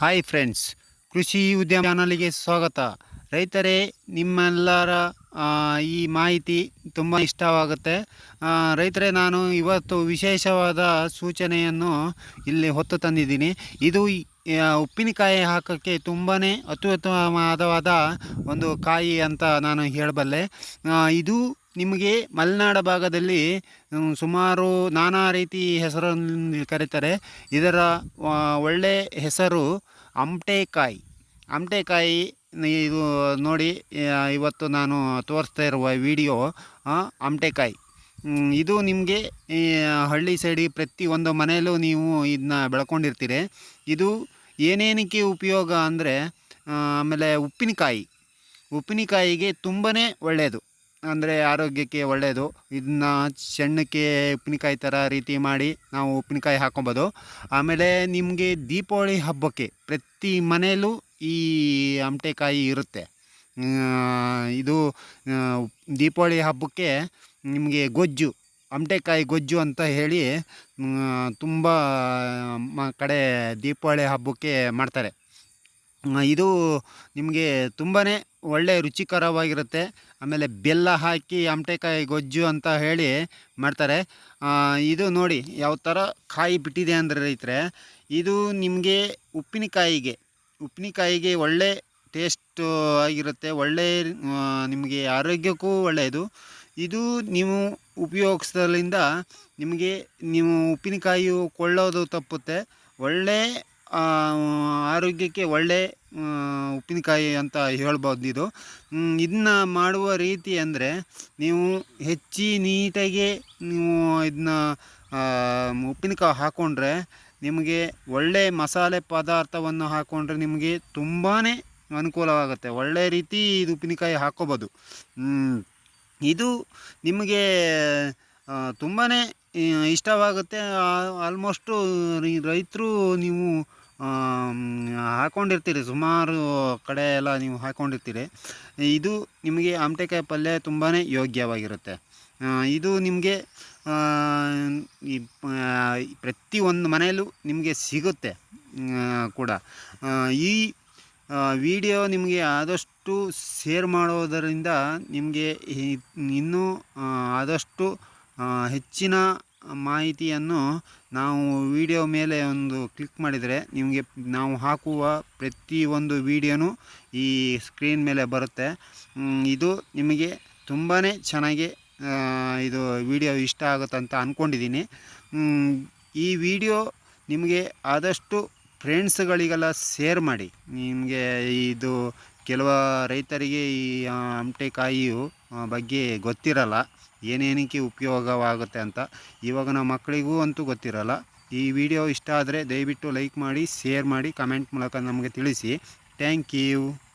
Hi friends ಕೃಷಿ ಉದ್ಯಮ ಚಾನಲಿಗೆ ಸ್ವಾಗತ. ರೈತರೇ, ನಿಮ್ಮೆಲ್ಲರ ಈ ಮಾಹಿತಿ ತುಂಬ ಇಷ್ಟವಾಗುತ್ತೆ. ರೈತರೇ, ನಾನು ಇವತ್ತು ವಿಶೇಷವಾದ ಸೂಚನೆಯನ್ನು ಇಲ್ಲಿ ಹೊತ್ತು ತಂದಿದ್ದೀನಿ. ಇದು ಉಪ್ಪಿನಕಾಯಿ ಹಾಕೋಕ್ಕೆ ತುಂಬಾ ಅತ್ಯುತ್ತಮವಾದ ಒಂದು ಕಾಯಿ ಅಂತ ನಾನು ಹೇಳಬಲ್ಲೆ. ಇದು ನಿಮಗೆ ಮಲೆನಾಡ ಭಾಗದಲ್ಲಿ ಸುಮಾರು ನಾನಾ ರೀತಿ ಹೆಸರನ್ನು ಕರೀತಾರೆ. ಇದರ ಒಳ್ಳೆ ಹೆಸರು ಅಂಟೆಕಾಯಿ ಅಂಟೆಕಾಯಿ ಇದು ನೋಡಿ ಇವತ್ತು ನಾನು ತೋರಿಸ್ತಾ ಇರುವ ವಿಡಿಯೋ ಅಂಟೆಕಾಯಿ ಇದು ನಿಮಗೆ ಹಳ್ಳಿ ಸೈಡಿ ಪ್ರತಿ ಒಂದು ಮನೆಯಲ್ಲೂ ನೀವು ಇದನ್ನ ಬೆಳ್ಕೊಂಡಿರ್ತೀರಿ. ಇದು ಏನೇನಕ್ಕೆ ಉಪಯೋಗ ಅಂದರೆ ಆಮೇಲೆ ಉಪ್ಪಿನಕಾಯಿ. ಉಪ್ಪಿನಕಾಯಿಗೆ ತುಂಬಾ ಒಳ್ಳೆಯದು ಅಂದರೆ ಆರೋಗ್ಯಕ್ಕೆ ಒಳ್ಳೆಯದು ಇದನ್ನ ಸಣ್ಣಕ್ಕೆ ಉಪ್ಪಿನಕಾಯಿ ಥರ ರೀತಿ ಮಾಡಿ ನಾವು ಉಪ್ಪಿನಕಾಯಿ ಹಾಕೊಬೋದು. ಆಮೇಲೆ ನಿಮಗೆ ದೀಪಾವಳಿ ಹಬ್ಬಕ್ಕೆ ಪ್ರತಿ ಮನೆಯಲ್ಲೂ ಈ ಅಮಟೆಕಾಯಿ ಇರುತ್ತೆ. ಇದು ದೀಪಾವಳಿ ಹಬ್ಬಕ್ಕೆ ನಿಮಗೆ ಗೊಜ್ಜು ಅಮಟೆಕಾಯಿ ಗೊಜ್ಜು ಅಂತ ಹೇಳಿ ತುಂಬ ಕಡೆ ದೀಪಾವಳಿ ಹಬ್ಬಕ್ಕೆ ಮಾಡ್ತಾರೆ. ಇದು ನಿಮಗೆ ತುಂಬಾ ಒಳ್ಳೆ ರುಚಿಕರವಾಗಿರುತ್ತೆ. ಆಮೇಲೆ ಬೆಲ್ಲ ಹಾಕಿ ಅಮಟೆಕಾಯಿ ಗೊಜ್ಜು ಅಂತ ಹೇಳಿ ಮಾಡ್ತಾರೆ. ಇದು ನೋಡಿ ಯಾವ ಥರ ಕಾಯಿ ಬಿಟ್ಟಿದೆ ಅಂದರೆ ರೈತರೆ, ಇದು ನಿಮಗೆ ಉಪ್ಪಿನಕಾಯಿಗೆ ಉಪ್ಪಿನಕಾಯಿಗೆ ಒಳ್ಳೆ ಟೇಸ್ಟ್ ಆಗಿರುತ್ತೆ, ಒಳ್ಳೆ ನಿಮಗೆ ಆರೋಗ್ಯಕ್ಕೂ ಒಳ್ಳೆಯದು. ಇದು ನೀವು ಉಪಯೋಗಿಸೋದ್ರಿಂದ ನಿಮಗೆ ನೀವು ಉಪ್ಪಿನಕಾಯಿಯು ಕೊಳ್ಳೋದು ತಪ್ಪುತ್ತೆ. ಒಳ್ಳೆ ಆರೋಗ್ಯಕ್ಕೆ ಒಳ್ಳೆ ಉಪ್ಪಿನಕಾಯಿ ಅಂತ ಹೇಳ್ಬೋದು ಇದು. ಇದನ್ನ ಮಾಡುವ ರೀತಿ ಅಂದರೆ ನೀವು ಹೆಚ್ಚಿ ನೀಟಾಗಿ ನೀವು ಇದನ್ನ ಉಪ್ಪಿನಕಾಯಿ ಹಾಕ್ಕೊಂಡ್ರೆ ನಿಮಗೆ ಒಳ್ಳೆ ಮಸಾಲೆ ಪದಾರ್ಥವನ್ನು ಹಾಕ್ಕೊಂಡ್ರೆ ನಿಮಗೆ ತುಂಬಾ ಅನುಕೂಲವಾಗುತ್ತೆ. ಒಳ್ಳೆ ರೀತಿ ಇದು ಉಪ್ಪಿನಕಾಯಿ ಹಾಕ್ಕೋಬೋದು ಇದು ನಿಮಗೆ ತುಂಬಾ ಇಷ್ಟವಾಗುತ್ತೆ. ಆಲ್ಮೋಸ್ಟು ರೈತರು ನೀವು ಆಮ್, ಹಾಕ್ಕೊಂಡಿರ್ತೀರಿ ಸುಮಾರು ಕಡೆ ಎಲ್ಲ ನೀವು ಹಾಕ್ಕೊಂಡಿರ್ತೀರಿ ಇದು ನಿಮಗೆ ಆಮಟೆಕಾಯಿ ಪಲ್ಯ ತುಂಬಾ ಯೋಗ್ಯವಾಗಿರುತ್ತೆ. ಇದು ನಿಮಗೆ ಈ ಒಂದು ಮನೆಯಲ್ಲೂ ನಿಮಗೆ ಸಿಗುತ್ತೆ ಕೂಡ. ಈ ವಿಡಿಯೋ ನಿಮಗೆ ಆದಷ್ಟು ಶೇರ್ ಮಾಡೋದರಿಂದ ನಿಮಗೆ ಇನ್ನೂ ಆದಷ್ಟು ಹೆಚ್ಚಿನ ಮಾಹಿತಿಯನ್ನು ನಾವು ವಿಡಿಯೋ ಮೇಲೆ ಒಂದು ಕ್ಲಿಕ್ ಮಾಡಿದರೆ ನಿಮಗೆ ನಾವು ಹಾಕುವ ಪ್ರತಿ ಒಂದು ವಿಡಿಯೋನು ಈ ಸ್ಕ್ರೀನ್ ಮೇಲೆ ಬರುತ್ತೆ. ಇದು ನಿಮಗೆ ತುಂಬಾ ಚೆನ್ನಾಗಿ ಇದು ವಿಡಿಯೋ ಇಷ್ಟ ಆಗುತ್ತೆ ಅಂತ ಅಂದ್ಕೊಂಡಿದ್ದೀನಿ ಈ ವಿಡಿಯೋ ನಿಮಗೆ ಆದಷ್ಟು ಫ್ರೆಂಡ್ಸ್ಗಳಿಗೆಲ್ಲ ಶೇರ್ ಮಾಡಿ. ನಿಮಗೆ ಇದು ಕೆಲವು ರೈತರಿಗೆ ಈ ಆ, ಅಮಟೆಕಾಯಿಯು ಬಗ್ಗೆ ಗೊತ್ತಿರಲ್ಲ. ಏನೇನಕ್ಕೆ ಉಪಯೋಗವಾಗುತ್ತೆ ಅಂತ ಇವಾಗ ನಮ್ಮ ಮಕ್ಕಳಿಗೂ ಅಂತೂ ಗೊತ್ತಿರಲ್ಲ. ಈ ವಿಡಿಯೋ ಇಷ್ಟ ಆದರೆ ದಯವಿಟ್ಟು ಲೈಕ್ ಮಾಡಿ, ಶೇರ್ ಮಾಡಿ, ಕಮೆಂಟ್ ಮೂಲಕ ನಮಗೆ ತಿಳಿಸಿ. Thank you.